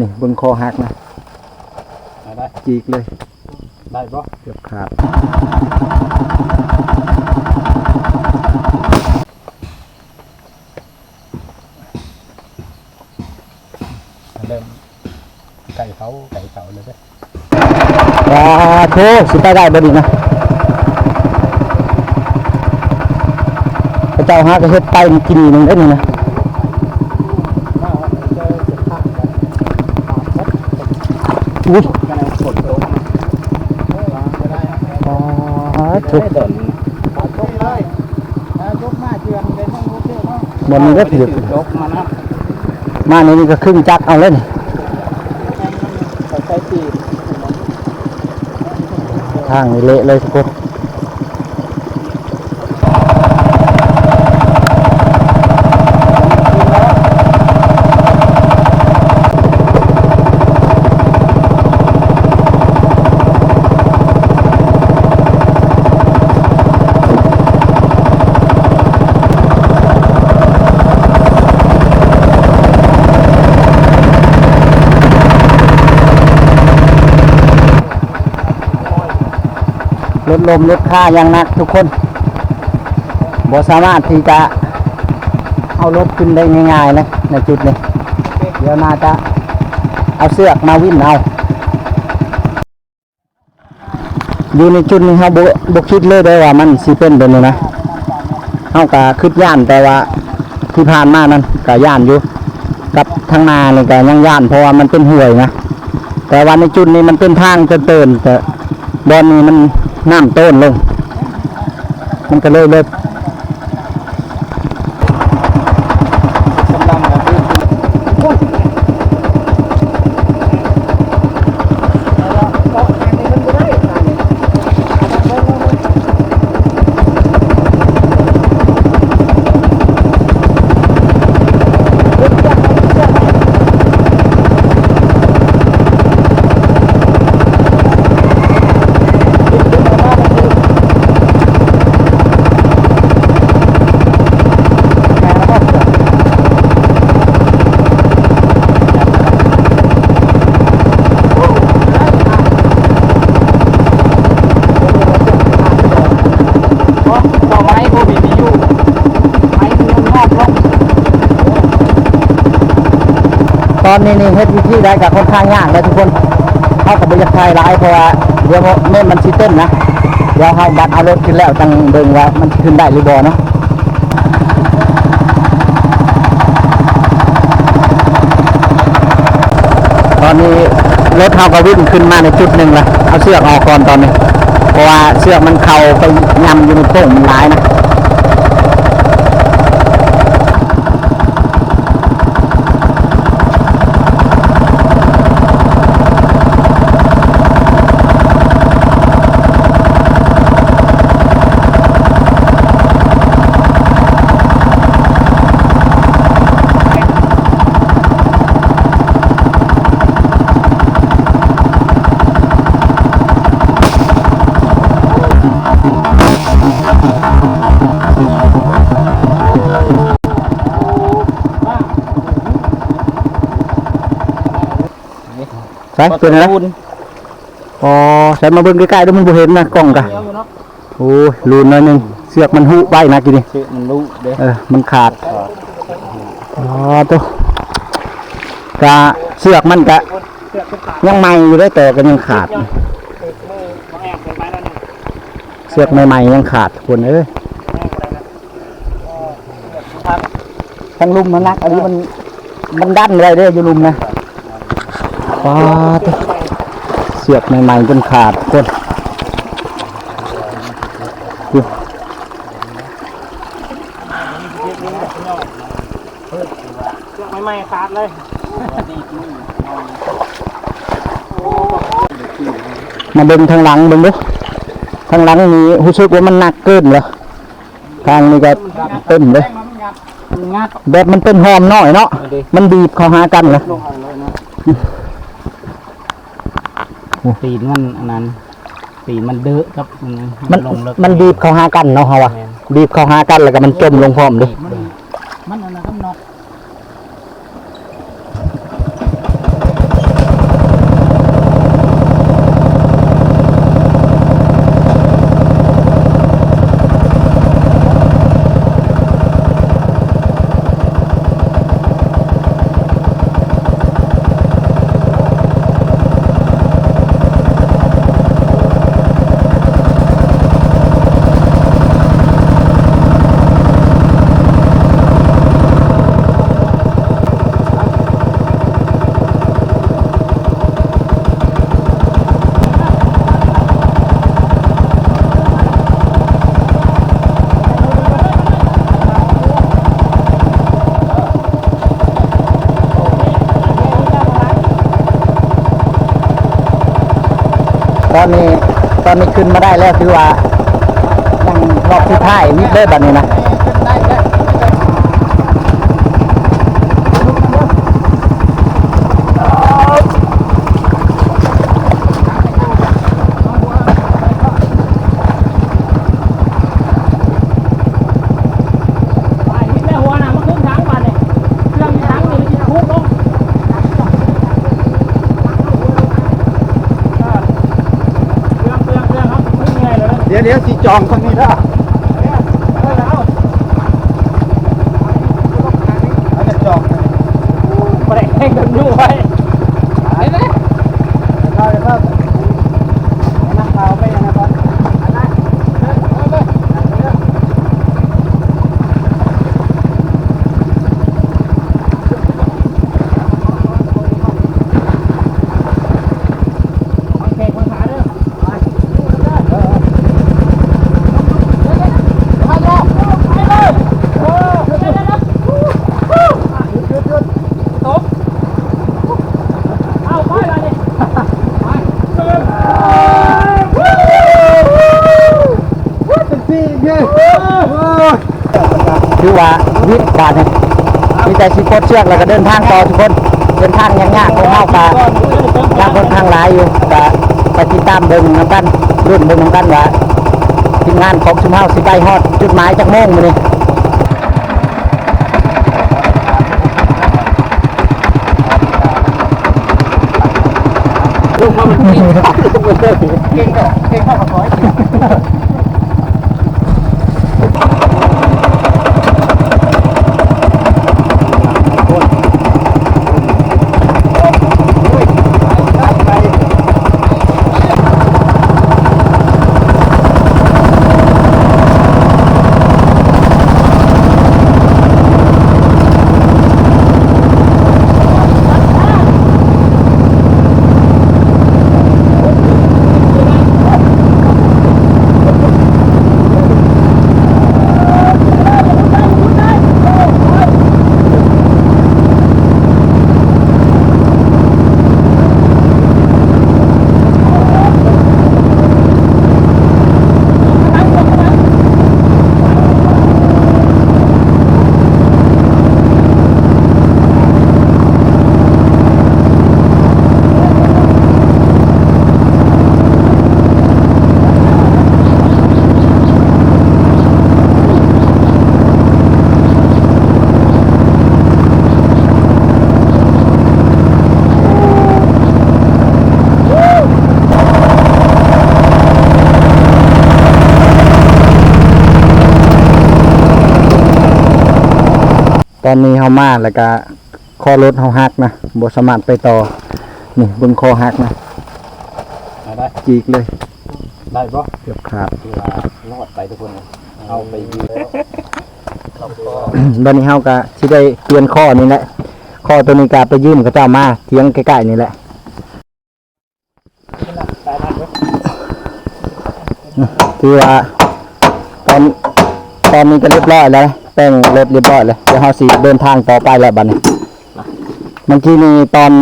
นี่เบิ่งคอหักนะเอาได้จีกเลย ได้ปะเกือบขาดเริ่มไก่เขาไก่เขาเลยเด้อว้าโธ่สิไปได้บ่ดีนะพระเจ้าหาก็เฮ็ดไปมันกินนึงได้นี่นะ ถ้าว่าเจอจุดตั้งกันขาดหมด อุ้ยกันเลยฝนตกวางก็ได้อ๋อไม่ถูกได้ดนขาดตกเลยถ้ายกมาเชือนเป็นต้องรู้เชื่อเนาะบ่มีได้ผิดยกมานะมาในนี้ก็ครึ่งจักเอาเลยนี่ใส่ใส่ตีทางนี่เละเลยทุกคน ลมลดค่าอย่างหนักทุกคนบ่สามารถที่จะเอารถขึ้นได้ง่ายๆนะในจุดนี้ เดี๋ยวน่าจะเอาเสือกมาวิ่นเอาอยู่ในจุดนี้เฮาบบ่คิดเลยได้ว่ามันสิเป็นแบบนี้นะเฮาก็คิดย่านแต่ว่าที่ผ่านมานั้นก็ย่านอยู่ กับทางนานี่ก็ยังย่านเพราะว่ามันเป็นห้วยนะแต่ว่าในจุดนี้มันเป็นทางเตือนแต่บอนนี้มัน น้ำต้นลง มันก็เลยเลย กำลังมาขึ้น ต่อไม้โควิดมีอยู่ไม้ที่นอกล็อก ต อนนี้นี่เฮ็ดวิธีได้กับค่อนข้างยากเลยทุกคนเข้ากับบรรยากาศร้ายเพราะว่าเดี๋ยวเม่นมันสิเต้นนะเดี๋ยวเขาบัดเอารถขึ้นแล้วจังเบิ่งว่ามันขึ้นได้หรือบ่เนาะตอนนี้รถเขาก็วิ่งขึ้นมาในจุดหนึ่งละเอาเสือกออกก่อนตอนนี้ เพราะว่าเสือกมันเข่าไปยำอยู่ในโป่งมันร้ายนะ เป็นไงนะอ๋อใส่มาเบิ่งใกล้ๆเด้วยมันบ่เห็นนะกล้องกะเดียวเนาะโอ้ยลูนหน้อยหนึงเสือกมันหุไปนะกินนี่ชื่อมันรู้เด้เออมันขาดอ๋อตัวกะเสือกมันกะเสือกเป็นขาดยังใหม่อยู่ได้แต่ก็ยังขาดมือมาแอบเป็นไม้แล้วนี่เสือกใหม่ๆยังขาดคนเอ้ยครับทั้งลุมมันนักอันนี้มันมันดันอะไรเด้ออยู่ลุมนะ ว้าตัวเสือกใหม่ๆจนขาดคนดูเสือกใหม่ๆขาดเลยมาเบิ่งทางหลังเบิ่งดูทางหลังนี่รู้สึกว่ามันหนักเกินเหรอทางนี้ก็เต็มเลยมันงัดมันงัดแบบมันเป็นหอมน้อยเนาะมันบีบเข้าหากันเหรอ ลงเอาเลยนะปีนมันอันนั้นปีนมันเดอะครับอันนั้นมันลงเลิกมันบีบเข้าหากันเนาะเฮาว่าแม่นบีบเข้าหากันแล้วก็มันจมลงพร้อมเดิมันมันอันนั้นก็นอก ตอนนี้ตอนนี้ขึ้นมาได้แล้วคือว่ายังรอบที่ท้ายวิทย์เลบัดนี้นะ ได้ได้ ไปฮิตแม่หัวน่ะมันขึ้นทางบัดนี่เครื่องทางนี่มันจะพุ่งลงเครื่องเครื่องเครื่องเขาขึ้นไง เนี้ยวเดี๋ยวสิจองคนนี้ละเอาจะจองเบรกให้กันอยู่ไว้ไปไหมเข้าเข้านักข่าวไปยังไงก่อนอันนั้น โอเคคนขาเด้อ เอาไปละนี่ สี่เย้ คือว่าวิทย์บาดนี่มีแต่สิปลดเชือกแล้วก็เดินทางต่อทุกคนเดินทางยังยากของเฮากะทางคนทางหลายอยู่ก็ไปติดตามเบิ่งนํกันรุ่นเบิ่งนํกันว่าทีมงานของชุมเฮาสิไปฮอดจุดหมายจักโมงมื้อนี้ลูกมันเก่งเก่งก็เก่งเข้ากับร้อย ตอนนี้เฮามาแล้วก็คอรถเฮาหักนะบ่สามารถไปต่อ นี่เบิ่งคอหักนะได้จีกเลย ได้ปะเกือบขาดคือว่ารอดไปทุกคนเอาไปยืนเราก็บัดนี้เฮาก็สิได้เปลี่ยนข้อนี่แหละข้อตัวนี้ก็ไปยืมเขาเจ้ามาเถียงใกล้ๆนี่แหละตายทันไหมคือว่าตอนตอนนี้ก็เรียบร้อยแล้ว แป้งรถเรียบร้อยแล้วเดี๋ยวเฮาสิเดินทางต่อไปแล้วบัดนี้เมื่อกี้นี่ตอน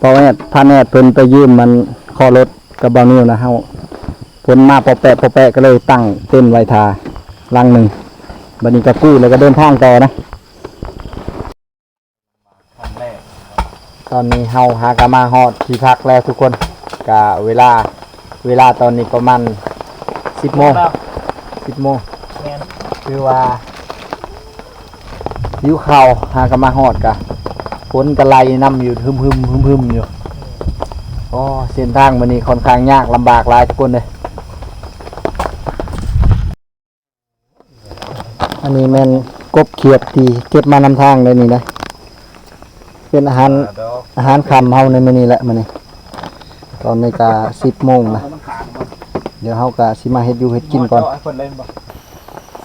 พอเนี่ยพาแนทเพิ่นไปยืมมันข้อรถกับบ่านิ้วนะเฮาเพิ่นมาปอแปะปอแปะก็เลยตั้งเต้นไว้ทาลังหนึ่งบัดนี้ก็กู้แล้วก็เดินทางต่อนะ ตอนนี้เฮาหากามาฮอดที่พักแล้วทุกคนกะเวลาเวลาตอนนี้ประมาณ10โมง10โมง คือว่าหิวข้าหากมาฮอดกะฝนกระไลนํอยู่หึมหึมหึมหึมอยู่อ๋อเส้นทางมันนี้ค่อนข้างยากลำบากหลายทุกคนเลยอันนี้แม่นกบเขียดที่เก็บมานำทางเลยนี่นะเป็นอาหารอาหารคำเฮาในมื้อนี้แหละมื้อนี้ตอนนี้ก็10โมงนะเดี๋ยวเฮาก็สิมาเฮ็ดอยู่เฮ็ดกินก่อน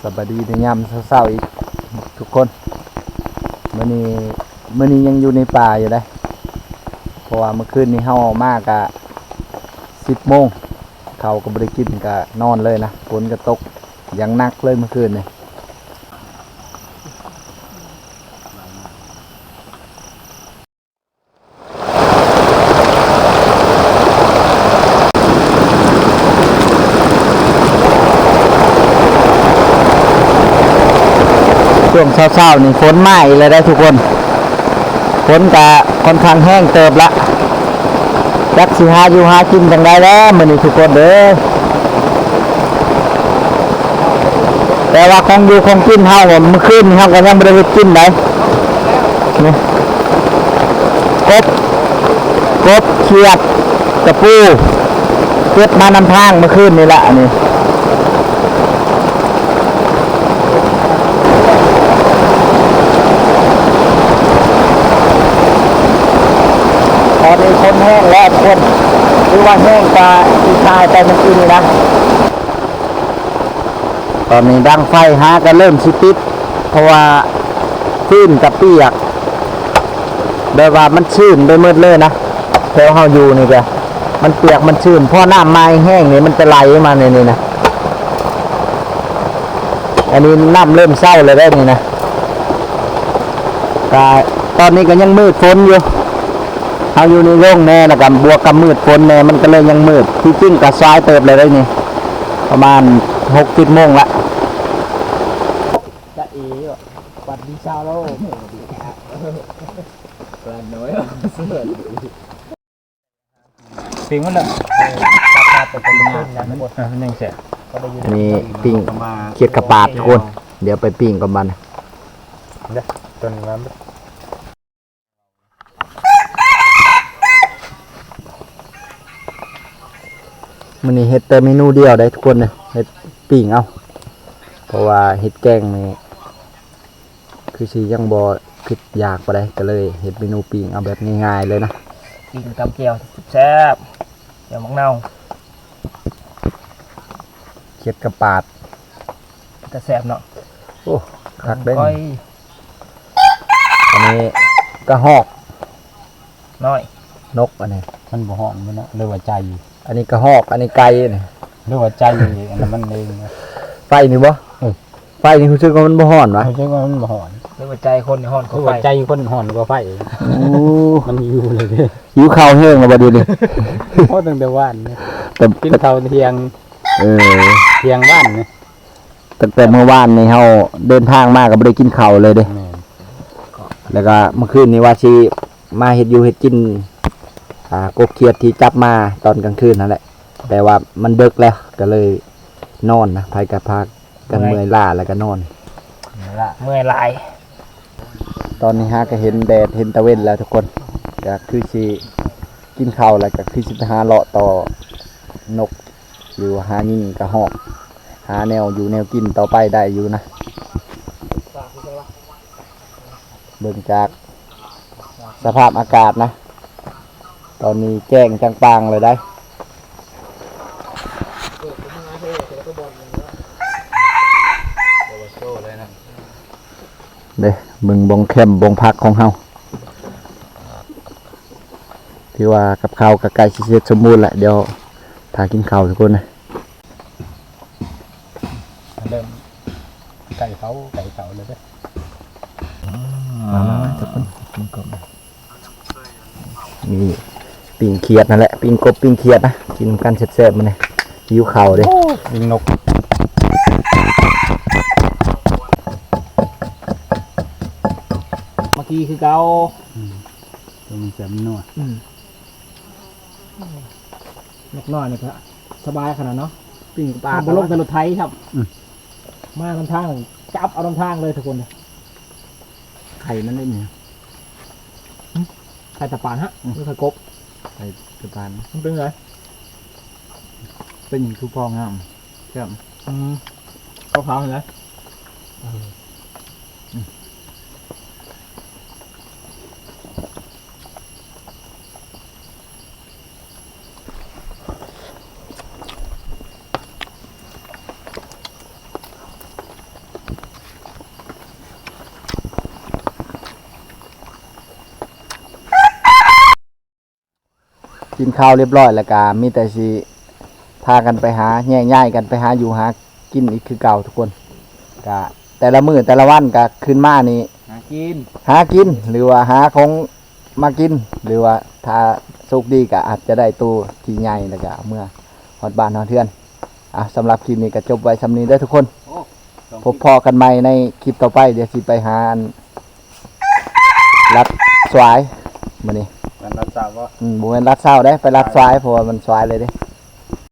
ไอ้คนเล่นบ่สวัสดีในยามเศร้าๆอีกทุกคนมื่อนี้มื่อนี้ยังอยู่ในป่าอยู่เลยเพราะว่าเมื่อคืนนี้เฮาออกมากะสิบโมงเขาก็บ่ได้กินก็นอนเลยนะฝนก็ตกอย่างนักเลยเมื่อคืนนี่ย วงเช้าๆนี่ฝนมาอีกเลยได้ทุกคนฝนกะค่อนข้างแห้งเติบละจักสิหาอยู่หากินจังได้แล้วมื้อนี้ทุกคนเด้อแต่ว่าของอยู่ของกินเฮาอะเมื่อคืนนี่เฮาก็ยังบ่ได้กินได้นี่กบกบเขียดกระปูเก็บมานำทางเมื่อคืนนี่แหละอันีคนแห้งแล้วคนหรือว่าแห้งกว่าที่ตายไปมื่อกี้นี่นะตอนนี้ดังไฟหาก็เริ่มสิติดเพราะว่าฟื้นกับเปียกแบบว่ามันชื้นไปมืดเลยนะแถวเฮาอยู่นี่แกมันเปียกมันชื้นเพราะน้ำไม้แห้งนี่มันจะไหลมาในนี่นะอันนี้น้ำเริ่มเศร้าเลยได้นี่นะแต่ตอนนี้ก็ยังมืดฝนอยู่ เอาอยู่ในโร่งแน่แล้วกับบวกกับมืดฝนแน่มันก็เลยยังมืดที่จริงกับซ้ายเติบเลยได้นี่ประมาณหกสิบโมงละจะเอ๋ปัดดีชาวโลกปลาน้อยเสือปิงมันเลยไปเป็นงานนะหมดมันยังเสียอันนี้ปิ้งเขียดกระปาดทุกคน เดี๋ยวไปปิ้งกับมันต้นน้ำ มันนี่เฮ็ดแต่เมนูเดียวได้ทุกคนเลยเฮ็ดปิ้งเอาเพราะว่าเฮ็ดแกงนี่คือสิยังบ่คิดอยากปานใดก็เลยเฮ็ดเมนูปิ้งเอาแบบง่ายๆเลยนะปิ่งกับเกี๊ยวแซ่บเกี๊ยวมังเน่าเขียดกระปาดแต่แซ่บเนาะโอ้คักเด้ก้อยอันนี้กระหอกน้อยนกอันนี้มันบ่ห่อนมันนะเรียกว่าใจอั นนี้กระหอก อันนี้ไก่นี่เรียกว่าใจอันนั้นมันเองนะไฟนี่บ่เออไฟนี่รู้สึกว่ามันบ่ฮ้อนวะเขาใช้ว่ามันบ่ห่อนเรียกว่าใจคนในห้องคืเขาอไปว่าใจคนห่อนกว่าไฟโอ้มันอยู่เลยเด้หิวข้าวแห้งแล้วบ่ดีนี่เพราะตั้งแต่ว่านเนี่ยแต่กินข้าวเที่ยงเออ เที่ยงบ้านเนี่ยตั้งแต่เมื่อวานนี่เฮาเดินทางมาก็บ่ได้กินข้าวเลยเด้ แม่นแล้วก็เมื่อคืนนี้ว่าสิมาเฮ็ดอยู่เฮ็ดกินอ่า กบเขียดที่จับมาตอนกลางคืนนั่นแหละ แต่ว่ามันดึกแล้วก็เลยนอนนะภายกับพักกันเมื่อยล้าแล้วก็นอนละเมื่อยลาย ตอนนี้ฮะก็เห็นแดดเห็นตะเวนแล้วทุกคนก็คือสิกินข้าวแล้วก็คือสิไปหาเลาะต่อนกหรือว่าหายิ่งกระหอก หาแนวอยู่แนวกินต่อไปได้อยู่นะเบิ่งจากสภาพอากาศนะ ตอนนี้แจ้งจังปางเลยได้เด้มึงบงเข้มบงพักของเฮาที่ว่ากับข้าวกับไก่ชิเสร็จสมบูรณ์แหละเดี๋ยวถ้ากินข้าวทุกคนนะ เริ่มไก่เขาไก่เขาเลยเด้อ มามามาทุกคนกินกบนี่ปิ่งเขียดนั่นแหละปิ่งกบปิ่งเขียดนะกินกันแซ่บๆมันเลยหิวข้าวเด้ยิงนกเมื่อกี้คือเกาตัวมันจะมันนัวเล็กน้อยนี่ครับสบายขนาดเนาะปิ่งปลาบนลงเป็นรถไทยครับมาลำทางจับเอาลำทางเลยทุกคนไข่มันได้เนี่ยใครตะปานฮะไม่เคยกบ ไข่กระปานมันเป็นไงเป็นคือพองามครับอืมเขาขาวเห็นไหม กินข้าวเรียบร้อยแล้วก็มีแต่สิพากันไปหาแย่ง่ายๆกันไปหาอยู่หากินอีกคือเก่าทุกคนก็แต่ละมื้อแต่ละวันก็ขึ้นมานี่หากินหากินหรือว่าหาของมากิน หรือว่าถ้าสุกดีก็อาจจะได้ตู้ที่ใหญ่แล้วก็เอาเมื่อฮอดบ้านฮอดเทือนอะสำหรับคลิปนี้ก็จบไว้สำนี้เด้อทุกคนสพบพอกันใหม่ในคลิปต่อไป เดี๋ยวสิไปหาอันรัดสวายมื้อนี้ มันรับทราบว่าอืมบ่แม่นรัดเศร้าเด้ไปรัดสวายเพราะว่ามันสวายเลยเด้